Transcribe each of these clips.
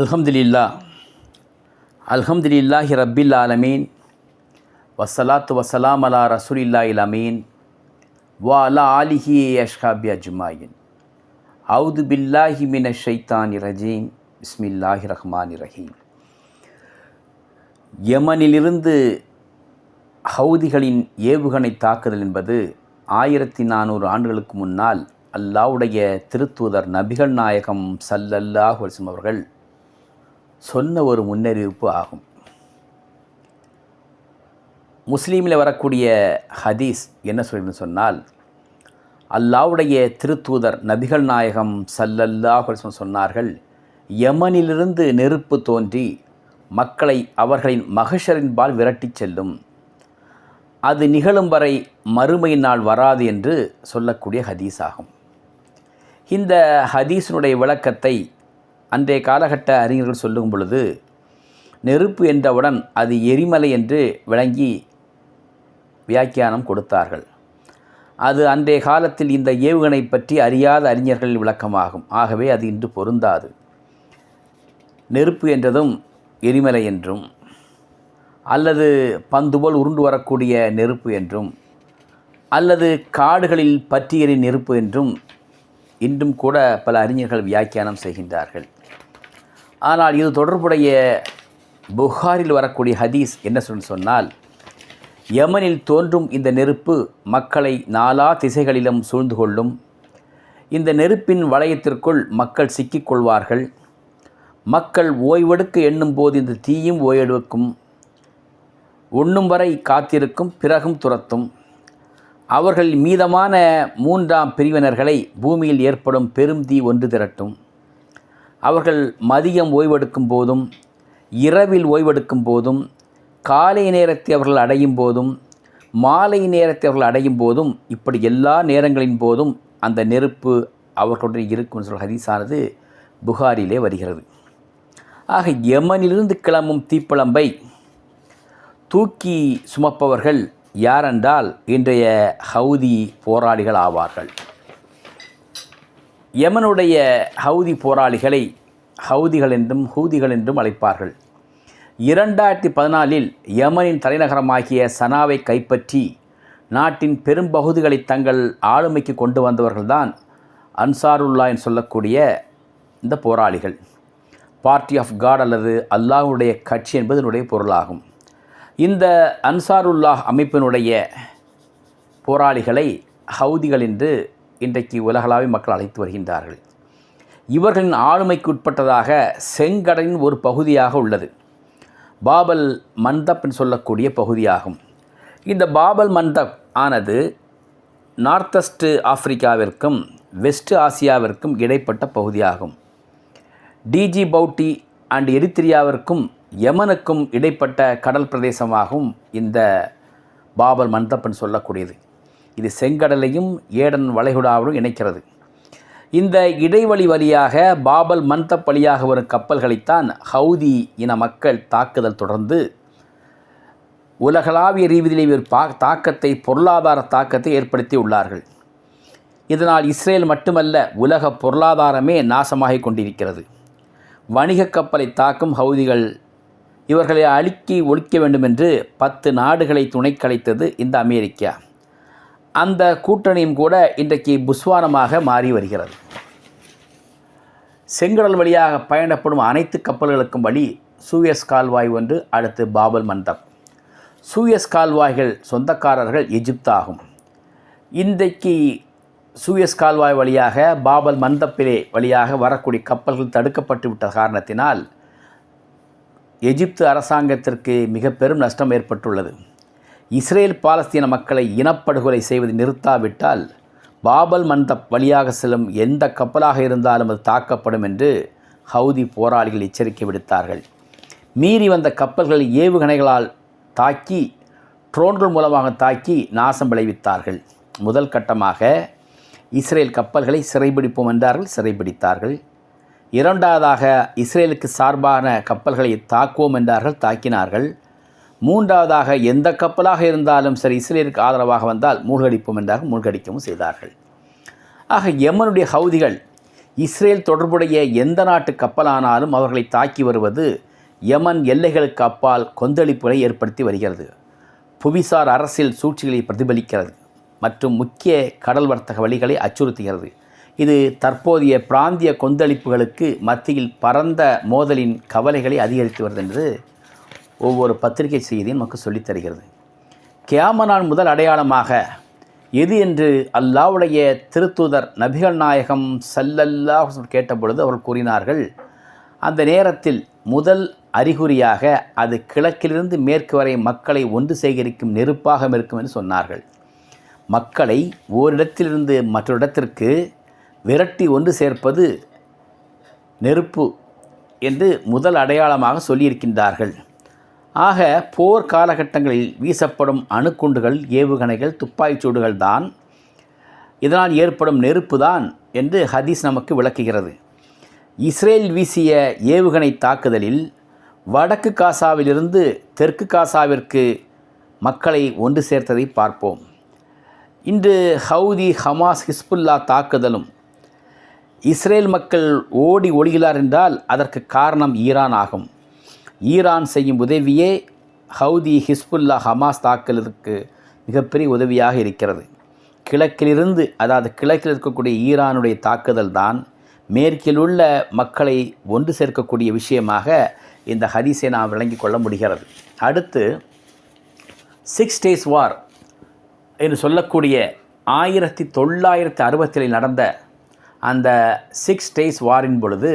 அல்ஹம்துலில்லா. அல்ஹம்துலில்லாஹி ரப்பில் ஆலமீன். வசலாத்து வசலாம் அலா ரசூலில்லாஹில் இலமீன் வா அலா ஆலிஹி அஷ்காபி அஜ்மாயின். அவுது பில்லாஹி மின ஷைத்தானி ரஜீம். பிஸ்மில்லாஹி ரஹ்மானி ரஹீம். யமனிலிருந்து ஹவுதிகளின் ஏவுகணை தாக்குதல் என்பது ஆயிரத்தி நானூறு ஆண்டுகளுக்கு முன்னால் அல்லாவுடைய திருத்தூதர் நபிகள் நாயகம் சல்லல்லாஹ் வல்சம் அவர்கள் சொன்ன ஒரு முன்னறிவிப்பு ஆகும். முஸ்லீமில் வரக்கூடிய ஹதீஸ் என்ன சொல்லுன்னு சொன்னால் அல்லாவுடைய திருத்தூதர் நபிகள் நாயகம் சல்லல்லாஹ் சொன்னார்கள் யமனிலிருந்து நெருப்பு தோன்றி மக்களை அவர்களின் மகஷரின்பால் விரட்டிச் செல்லும். அது நிகழும் வரை மறுமை நாள் வராது என்று சொல்லக்கூடிய ஹதீஸ் ஆகும். இந்த ஹதீஸினுடைய விளக்கத்தை அன்றைய காலகட்ட அறிஞர்கள் சொல்லும் பொழுது நெருப்பு என்றவுடன் அது எரிமலை என்று விளங்கி வியாக்கியானம் கொடுத்தார்கள். அது அன்றைய காலத்தில் இந்த ஏவுகணை பற்றி அறியாத அறிஞர்களின் விளக்கமாகும். ஆகவே அது இன்று பொருந்தாது. நெருப்பு என்றதும் எரிமலை என்றும் அல்லது பந்து போல் உருண்டு வரக்கூடிய நெருப்பு என்றும் அல்லது காடுகளில் பற்றியறி நெருப்பு என்றும் இன்றும் கூட பல அறிஞர்கள் வியாக்கியானம் செய்கின்றார்கள். ஆனால் இது தொடர்புடைய புகாரில் வரக்கூடிய ஹதீஸ் என்ன சொல் சொன்னால் யமனில் தோன்றும் இந்த நெருப்பு மக்களை நாலா திசைகளிலும் சூழ்ந்து கொள்ளும். இந்த நெருப்பின் வளையத்திற்குள் மக்கள் சிக்கிக்கொள்வார்கள் மக்கள் ஓய்வெடுக்க எண்ணும் போது இந்த தீயும் ஓய்வெடுக்கும். உண்ணும் வரை காத்திருக்கும் பிறகும் துரத்தும். அவர்கள் மீதமான மூன்றாம் பிரிவினர்களை பூமியில் ஏற்படும் பெரும் தீ ஒன்று திரட்டும். அவர்கள் மதியம் ஓய்வெடுக்கும் போதும் இரவில் ஓய்வெடுக்கும் போதும் காலை நேரத்தை அவர்கள் அடையும் போதும் மாலை நேரத்தை அவர்கள் அடையும் போதும் இப்படி எல்லா நேரங்களின் போதும் அந்த நெருப்பு அவர்களுடன் இருக்கும் சொல் ஹதீஸானது புகாரிலே வருகிறது. ஆக யமனிலிருந்து கிளம்பும் தீப்பிழம்பை தூக்கி சுமப்பவர்கள் யாரென்றால் இன்றைய ஹவுதி போராளிகள் ஆவார்கள். யமனுடைய ஹவுதி போராளிகளை ஹவுதிகள் என்றும் ஹூதிகள் என்றும் அழைப்பார்கள். இரண்டாயிரத்தி பதினாலில் யமனின் தலைநகரமாகிய சனாவை கைப்பற்றி நாட்டின் பெரும்பகுதிகளை தங்கள் ஆளுமைக்கு கொண்டு வந்தவர்கள்தான் அன்சாருல்லா என்று சொல்லக்கூடிய இந்த போராளிகள். பார்ட்டி ஆஃப் காட் அல்லது அல்லாஹுடைய கட்சி என்பது என்னுடைய பொருளாகும். இந்த அன்சாருல்லாஹ் அமைப்பினுடைய போராளிகளை ஹவுதிகள் என்று இன்றைக்கு உலகளாவிய மக்கள் அழைத்து வருகின்றார்கள். இவர்களின் ஆளுமைக்கு உட்பட்டதாக செங்கடலின் ஒரு பகுதியாக உள்ளது. பாபல் மந்தப் என்று சொல்லக்கூடிய பகுதியாகும். இந்த பாபல் மந்தப் ஆனது நார்த்தஸ்ட் ஆப்பிரிக்காவிற்கும் வெஸ்ட் ஆசியாவிற்கும் இடைப்பட்ட பகுதியாகும். டிஜி பவுட்டி அண்ட் எரித்திரியாவிற்கும் யமனுக்கும் இடைப்பட்ட கடல் பிரதேசமாகவும் இந்த பாபல் மந்தப்பன் சொல்லக்கூடியது. இது செங்கடலையும் ஏடன் வளைகுடாவிலும் இணைக்கிறது. இந்த இடைவெளி வழியாக பாபல் மந்தப் வழியாக வரும் கப்பல்களைத்தான் ஹவுதி இன மக்கள் தாக்குதல் தொடர்ந்து உலகளாவிய ரீதியிலே ஒரு பா தாக்கத்தை பொருளாதார தாக்கத்தை ஏற்படுத்தி உள்ளார்கள். இதனால் இஸ்ரேல் மட்டுமல்ல உலக பொருளாதாரமே நாசமாகி கொண்டிருக்கிறது. வணிக கப்பலை தாக்கும் ஹவுதிகள் இவர்களை அழுக்கி ஒழிக்க வேண்டும் என்று பத்து நாடுகளை துணை கலைத்தது இந்த அமெரிக்கா. அந்த கூட்டணியும் கூட இன்றைக்கு புஸ்வானமாக மாறி வருகிறது. செங்கடல் வழியாக பயணப்படும் அனைத்து கப்பல்களுக்கும் வழி சூயஸ் கால்வாய் ஒன்று அடுத்து பாபல் மந்தம் சூயஸ் கால்வாய்கள் சொந்தக்காரர்கள் எஜிப்து ஆகும் இன்றைக்கு சூயஸ் கால்வாய் வழியாக பாபல் மந்தப்பிலே வழியாக வரக்கூடிய கப்பல்கள் தடுக்கப்பட்டு விட்ட காரணத்தினால் எஜிப்து அரசாங்கத்திற்கு மிக பெரும் நஷ்டம் ஏற்பட்டுள்ளது. இஸ்ரேல் பாலஸ்தீன மக்களை இனப்படுகொலை செய்வது நிறுத்தாவிட்டால் பாபல் மந்தப் வழியாக செல்லும் எந்த கப்பலாக இருந்தாலும் அது தாக்கப்படும் என்று ஹவுதி போராளிகள் எச்சரிக்கை விடுத்தார்கள். மீறி வந்த கப்பல்கள் ஏவுகணைகளால் தாக்கி ட்ரோன்கள் மூலமாக தாக்கி நாசம் விளைவித்தார்கள். முதல் கட்டமாக இஸ்ரேல் கப்பல்களை சிறைபிடிப்போம் என்றார்கள் சிறைபிடித்தார்கள். இரண்டாவதாக இஸ்ரேலுக்கு சார்பான கப்பல்களை தாக்குவோம் என்றார்கள் தாக்கினார்கள். மூன்றாவதாக எந்த கப்பலாக இருந்தாலும் சரி இஸ்ரேலுக்கு ஆதரவாக வந்தால் மூழ்கடிப்போம் என்றாக மூழ்கடிக்கவும் செய்தார்கள். ஆக யமனுடைய ஹவுதிகள் இஸ்ரேல் தொடர்புடைய எந்த நாட்டு கப்பலானாலும் அவர்களை தாக்கி வருவது யமன் எல்லைகளுக்கு அப்பால் கொந்தளிப்புகளை ஏற்படுத்தி வருகிறது. புவிசார் அரசியல் சூழ்ச்சிகளை பிரதிபலிக்கிறது மற்றும் முக்கிய கடல் வர்த்தக வழிகளை அச்சுறுத்துகிறது. இது தற்போதைய பிராந்திய கொந்தளிப்புகளுக்கு மத்தியில் பரந்த மோதலின் கவலைகளை அதிகரித்து வருது என்று ஒவ்வொரு பத்திரிகை செய்தியும் நமக்கு சொல்லித் தருகிறது கியாமனான் முதல் அடையாளமாக எது என்று அல்லாவுடைய திருத்தூதர் நபிகள் நாயகம் சல்லல்லாஹ் கேட்டபொழுது அவர்கள் கூறினார்கள் அந்த நேரத்தில் முதல் அறிகுறியாக அது கிழக்கிலிருந்து மேற்கு வரை மக்களை ஒன்று சேகரிக்கும் நெருப்பாக இருக்கும் என்று சொன்னார்கள். மக்களை ஓரிடத்திலிருந்து மற்றொரு இடத்திற்கு விரட்டி ஒன்று சேர்ப்பது நெருப்பு என்று முதல் அடையாளமாக சொல்லியிருக்கின்றார்கள். ஆக போர் காலகட்டங்களில் வீசப்படும் அணுக்குண்டுகள் ஏவுகணைகள் துப்பாக்கிச்சூடுகள் தான் இதனால் ஏற்படும் நெருப்பு தான் என்று ஹதீஸ் நமக்கு விளக்குகிறது. இஸ்ரேல் வீசிய ஏவுகணை தாக்குதலில் வடக்கு காசாவிலிருந்து தெற்கு காசாவிற்கு மக்களை ஒன்று சேர்த்ததை பார்ப்போம். இன்று ஹவுதி ஹமாஸ் ஹிஸ்புல்லா தாக்குதலும் இஸ்ரேல் மக்கள் ஓடி ஒழுகிறார் என்றால் அதற்கு காரணம் ஈரான் ஆகும். ஈரான் செய்யும் உதவியே ஹவுதி ஹிஸ்புல்லா ஹமாஸ் தாக்குதலுக்கு மிகப்பெரிய உதவியாக இருக்கிறது. கிழக்கிலிருந்து அதாவது கிழக்கில் இருக்கக்கூடிய ஈரானுடைய தாக்குதல் தான் மேற்கில் உள்ள மக்களை ஒன்று சேர்க்கக்கூடிய விஷயமாக இந்த ஹதீஸை நாம் விளங்கிக் கொள்ள முடிகிறது. அடுத்து சிக்ஸ் டேஸ் வார் என்று சொல்லக்கூடிய ஆயிரத்தி தொள்ளாயிரத்தி அறுபத்தில் நடந்த அந்த சிக்ஸ் டேஸ் வாரின் பொழுது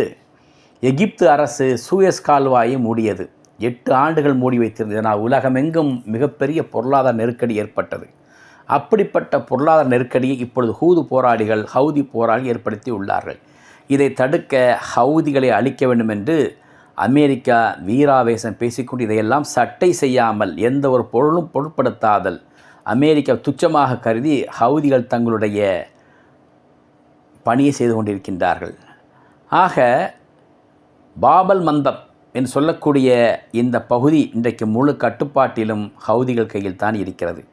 எகிப்து அரசு சூயஸ் கால்வாயை மூடியது. எட்டு ஆண்டுகள் மூடி வைத்திருந்ததனால் உலகமெங்கும் மிகப்பெரிய பொருளாதார நெருக்கடி ஏற்பட்டது. அப்படிப்பட்ட பொருளாதார நெருக்கடியை இப்பொழுது ஹூது போராளிகள் ஹவுதி போராளி ஏற்படுத்தி உள்ளார்கள். இதை தடுக்க ஹவுதிகளை அழிக்க வேண்டும் என்று அமெரிக்கா வீராவேசம் பேசிக்கொண்டு இதையெல்லாம் சட்டை செய்யாமல் எந்த ஒரு பொருளும் பொருட்படுத்தாதல் அமெரிக்கா துச்சமாக கருதி ஹவுதிகள் தங்களுடைய பணியை செய்து கொண்டிருக்கின்றார்கள். ஆக பாபல் மந்தப் என்று சொல்லக்கூடிய இந்த பகுதி இன்றைக்கு முழு கட்டுப்பாட்டிலும் ஹவுதிகள் கையில் தான் இருக்கிறது.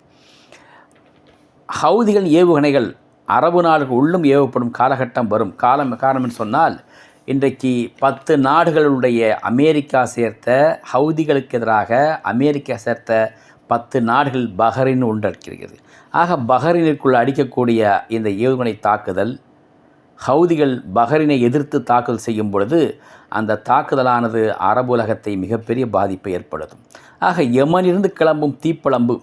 ஹவுதிகள் ஏவுகணைகள் அரபு நாடுகள் உள்ளும் ஏவப்படும் காலகட்டம் வரும். காலம் காரணம் என்று சொன்னால் இன்றைக்கு பத்து நாடுகளுடைய அமெரிக்கா சேர்த்த ஹவுதிகளுக்கு எதிராக அமெரிக்கா சேர்த்த பத்து நாடுகள் பஹ்ரைன் உண்டிருக்கிறது ஆக பஹரினுக்குள் அடிக்கக்கூடிய இந்த ஏவுகணை தாக்குதல் ஹவுதிகள் பஹ்ரைனை எதிர்த்து தாக்குதல் செய்யும் பொழுது அந்த தாக்குதலானது அரபு உலகத்தை மிகப்பெரிய பாதிப்பை ஏற்படுத்தும். ஆக யமனிலிருந்து கிளம்பும் தீப்பளம்பு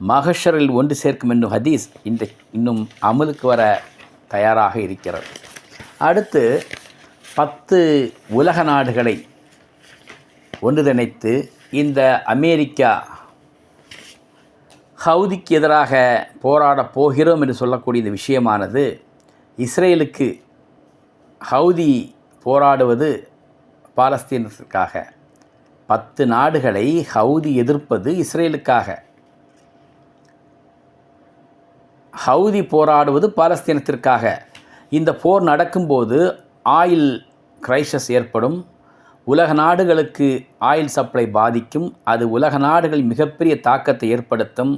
மகஷரில் ஒன்று சேர்க்கும் என்னும் ஹதீஸ் இன்று இன்னும் அமலுக்கு வர தயாராக இருக்கிறது. அடுத்து பத்து உலக நாடுகளை ஒன்றிணைத்து இந்த அமெரிக்கா ஹவுதிக்கு எதிராக போராடப் போகிறோம் என்று சொல்லக்கூடிய இந்த விஷயமானது இஸ்ரேலுக்கு ஹவுதி போராடுவது பாலஸ்தீனத்திற்காக. பத்து நாடுகளை ஹவுதி எதிர்ப்பது இஸ்ரேலுக்காக. ஹவுதி போராடுவது பாலஸ்தீனத்திற்காக. இந்த போர் நடக்கும்போது ஆயில் கிரைசஸ் ஏற்படும். உலக நாடுகளுக்கு ஆயில் சப்ளை பாதிக்கும். அது உலக நாடுகள் மிகப்பெரிய தாக்கத்தை ஏற்படுத்தும்.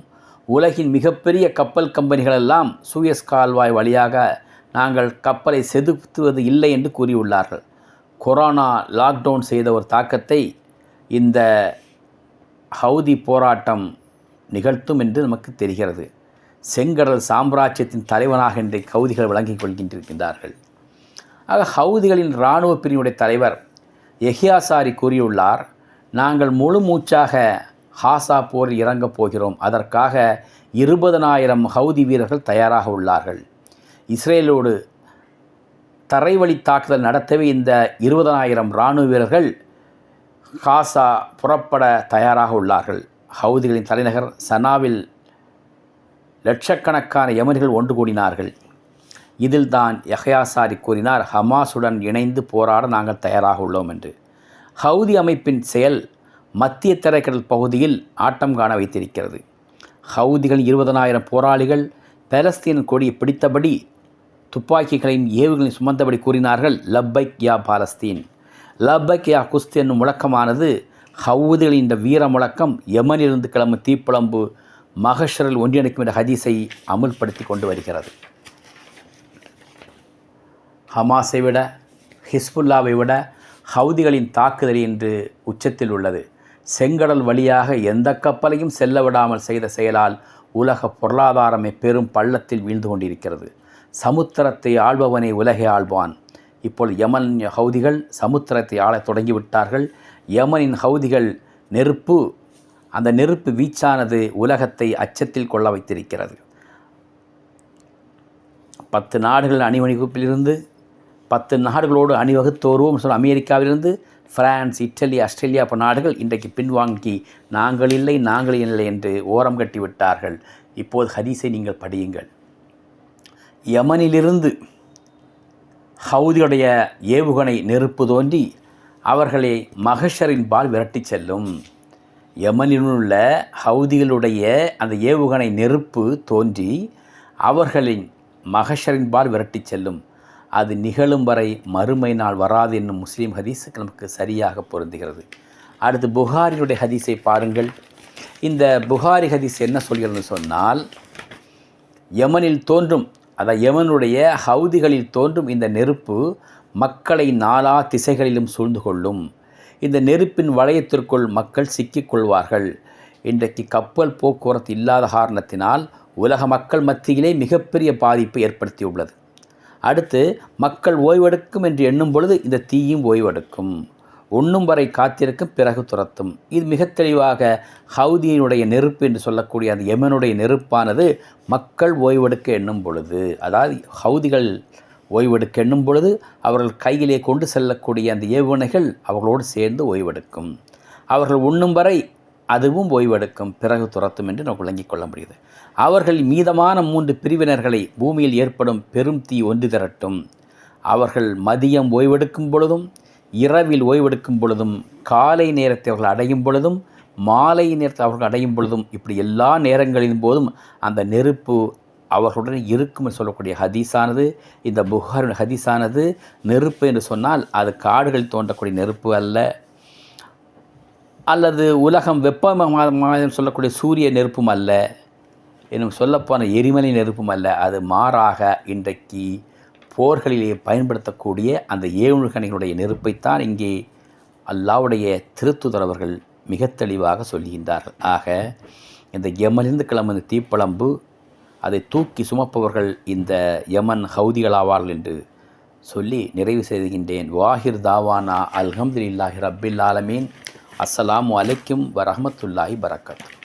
உலகின் மிகப்பெரிய கப்பல் கம்பெனிகளெல்லாம் சூயஸ் கால்வாய் வழியாக நாங்கள் கப்பலை செதுத்துவது இல்லை என்று கூறியுள்ளார்கள். கொரோனா லாக்டவுன் செய்த ஒரு தாக்கத்தை இந்த ஹவுதி போராட்டம் நிகழ்த்தும் என்று நமக்கு தெரிகிறது. செங்கடல் சாம்ராஜ்யத்தின் தலைவனாக இன்றைக்கு ஹவுதிகள் விளங்கிக் கொள்கின்றிருக்கின்றார்கள். ஆக ஹவுதிகளின் இராணுவ பிரிவினுடைய தலைவர் எஹியாசாரி கூறியுள்ளார் நாங்கள் முழு மூச்சாக ஹாசா போரில் இறங்கப் போகிறோம். அதற்காக இருபதனாயிரம் ஹவுதி வீரர்கள் தயாராக உள்ளார்கள். இஸ்ரேலோடு தரைவழி தாக்குதல் நடத்தவே இந்த இருபதனாயிரம் இராணுவ வீரர்கள் காசா புறப்பட தயாராக உள்ளார்கள். ஹவுதிகளின் தலைநகர் சனாவில் லட்சக்கணக்கான யமனிகள் ஒன்று கூடினார்கள். இதில் தான் யஹயாசாரி கூறினார் ஹமாஸுடன் இணைந்து போராட நாங்கள் தயாராக உள்ளோம் என்று. ஹவுதி அமைப்பின் செயல் மத்திய திரைக்கடல் பகுதியில் ஆட்டம் காண வைத்திருக்கிறது. ஹவுதிகள் இருபதனாயிரம் போராளிகள் பாலஸ்தீன கொடியை பிடித்தபடி துப்பாக்கிகளையும் ஏவுகளையும் சுமந்தபடி கூறினார்கள் லப்பைக் யா பாலஸ்தீன். லப்பைக் யா குஸ்து என்னும் முழக்கமானது ஹவுதிகளின் இந்த வீர முழக்கம் யமனிலிருந்து கிளம்பும் தீப்பிழம்பு மகஷரில் ஒன்றிணைக்கும் என்ற ஹதீஸை அமுல்படுத்தி கொண்டு வருகிறது. ஹமாஸை விட ஹிஸ்புல்லாவை விட ஹவுதிகளின் தாக்குதல் இன்று உச்சத்தில் உள்ளது. செங்கடல் வழியாக எந்த கப்பலையும் செல்ல விடாமல் செய்த செயலால் உலக பொருளாதாரமே பெரும் பள்ளத்தில் வீழ்ந்து கொண்டிருக்கிறது. சமுத்திரத்தை ஆள்பவனை உலகை ஆள்வான். இப்போது யமன் ஹவுதிகள் சமுத்திரத்தை ஆளத் தொடங்கிவிட்டார்கள். யமனின் ஹவுதிகள் நெருப்பு அந்த நெருப்பு வீச்சானது உலகத்தை அச்சத்தில் கொள்ள வைத்திருக்கிறது. பத்து நாடுகள் அணிவணிவகுப்பிலிருந்து பத்து நாடுகளோடு அணிவகுத்து வருவோம் சொல்ல அமெரிக்காவிலிருந்து பிரான்ஸ் இட்டலி ஆஸ்திரேலியா போன்ற நாடுகள் இன்றைக்கு பின்வாங்கி நாங்கள் இல்லை நாங்கள் இல்லை என்று ஓரம் கட்டி விட்டார்கள். இப்போது ஹதீஸை நீங்கள் படியுங்கள். யமனிலிருந்து ஹவுதியுடைய ஏவுகணை நெருப்பு தோன்றி அவர்களை மகஷரின் பால் விரட்டிச் செல்லும். யமனிலுள்ள ஹவுதிகளுடைய அந்த ஏவுகணை நெருப்பு தோன்றி அவர்களின் மகஷரின் பால் விரட்டிச் செல்லும். அது நிகழும் வரை மறுமை நாள் வராது என்னும் முஸ்லீம் ஹதீஸு நமக்கு சரியாக பொருந்துகிறது. அடுத்து புகாரினுடைய ஹதீஸை பாருங்கள். இந்த புகாரி ஹதீஸ் என்ன சொல்கிறது சொன்னால் யமனில் தோன்றும் அதான் எவனுடைய ஹவுதிகளில் தோன்றும் இந்த நெருப்பு மக்களை நாலா திசைகளிலும் சூழ்ந்து கொள்ளும். இந்த நெருப்பின் வளையத்திற்குள் மக்கள் சிக்கிக்கொள்வார்கள் இன்றைக்கு கப்பல் போக்குவரத்து இல்லாத காரணத்தினால் உலக மக்கள் மத்தியிலே மிகப்பெரிய பாதிப்பை ஏற்படுத்தியுள்ளது. அடுத்து மக்கள் ஓய்வெடுக்கும் என்று எண்ணும் பொழுது இந்த தீயும் ஓய்வெடுக்கும். உண்ணும் வரை காத்திருக்கும் பிறகு துரத்தும். இது மிக தெளிவாக ஹவுதியினுடைய நெருப்பு என்று சொல்லக்கூடிய அந்த யமனுடைய நெருப்பானது மக்கள் ஓய்வெடுக்க எண்ணும் பொழுது அதாவது ஹவுதிகள் ஓய்வெடுக்க எண்ணும் பொழுது அவர்கள் கையிலே கொண்டு செல்லக்கூடிய அந்த ஏவுகணைகள் அவர்களோடு சேர்ந்து ஓய்வெடுக்கும். அவர்கள் உண்ணும் வரை அதுவும் ஓய்வெடுக்கும் பிறகு துரத்தும் என்று நாம் விளங்கிக் கொள்ள முடியுது. அவர்கள் மீதமான மூன்று பிரிவினர்களை பூமியில் ஏற்படும் பெரும் தீ ஒன்று திரட்டும். அவர்கள் மதியம் ஓய்வெடுக்கும் பொழுதும் இரவில் ஓய்வெடுக்கும் பொழுதும் காலை நேரத்தை அவர்கள் அடையும் பொழுதும் மாலை நேரத்தை அவர்கள் அடையும் பொழுதும் இப்படி எல்லா நேரங்களின் போதும் அந்த நெருப்பு அவர்களுடன் இருக்கும் என்று சொல்லக்கூடிய ஹதீஸானது இந்த புகார் ஹதீஸானது நெருப்பு என்று சொன்னால் அது காடுகள் தோன்றக்கூடிய நெருப்பு அல்ல. அல்லது உலகம் வெப்பமாக சொல்லக்கூடிய சூரிய நெருப்பும் அல்ல. என்னும் சொல்லப்போன எரிமலை நெருப்பும் அல்ல. அது மாறாக இன்றைக்கு போர்களிலே பயன்படுத்தக்கூடிய அந்த ஏவுகணைகளுடைய நெருப்பைத்தான் இங்கே அல்லாவுடைய திருத்துதரவர்கள் மிக தெளிவாக சொல்லுகின்றார்கள் ஆக இந்த யமனிருந்து கிளம்பும் தீப்பழம்பு அதை தூக்கி சுமப்பவர்கள் இந்த யமன் ஹவுதிகளாவார்கள் என்று சொல்லி நிறைவு செய்கின்றேன் வாஹிர் தாவானா அல்ஹம்துல்லாஹி ரப்பில் ஆலமீன். அஸ்ஸலாமு அலைக்கும் வரஹமத்துல்லாஹி பரக்கத்து